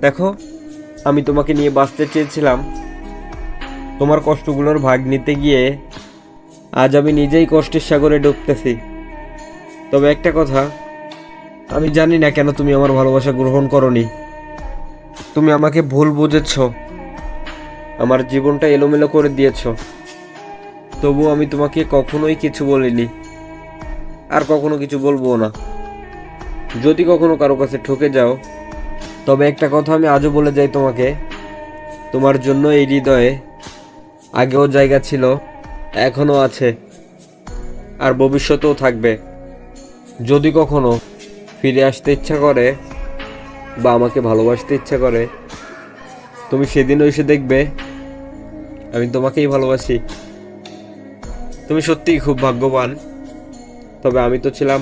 দেখো, আমি তোমাকে নিয়ে বাঁচতে চেয়েছিলাম। তোমার কষ্টগুলোর ভাগ নিতে গিয়ে আজ আমি নিজেই কষ্টের সাগরে ডুবতেছি। তবে একটা কথা, আমি জানি না কেন তুমি আমার ভালোবাসা গ্রহণ করনি। তুমি আমাকে ভুল বুঝেছ। আমার জীবনটা এলোমেলো করে দিয়েছ। তবু আমি তোমাকে কখনোই কিছু বলিনি। আর কখনো কিছু বলব না। যদি কখনো কারও কাছে ঠকে যাও তবে একটা কথা আমি আজও বলে যাই তোমাকে। তোমার জন্য এই হৃদয়ে আগেও জায়গা ছিল, এখনও আছে, আর ভবিষ্যতেও থাকবে। যদি কখনো ফিরে আসতে ইচ্ছা করে বা আমাকে ভালোবাসতে ইচ্ছা করে, তুমি সেদিনও এসে দেখবে, আমি তোমাকেই ভালোবাসি। তুমি সত্যিই খুব ভাগ্যবান, তবে আমি তো ছিলাম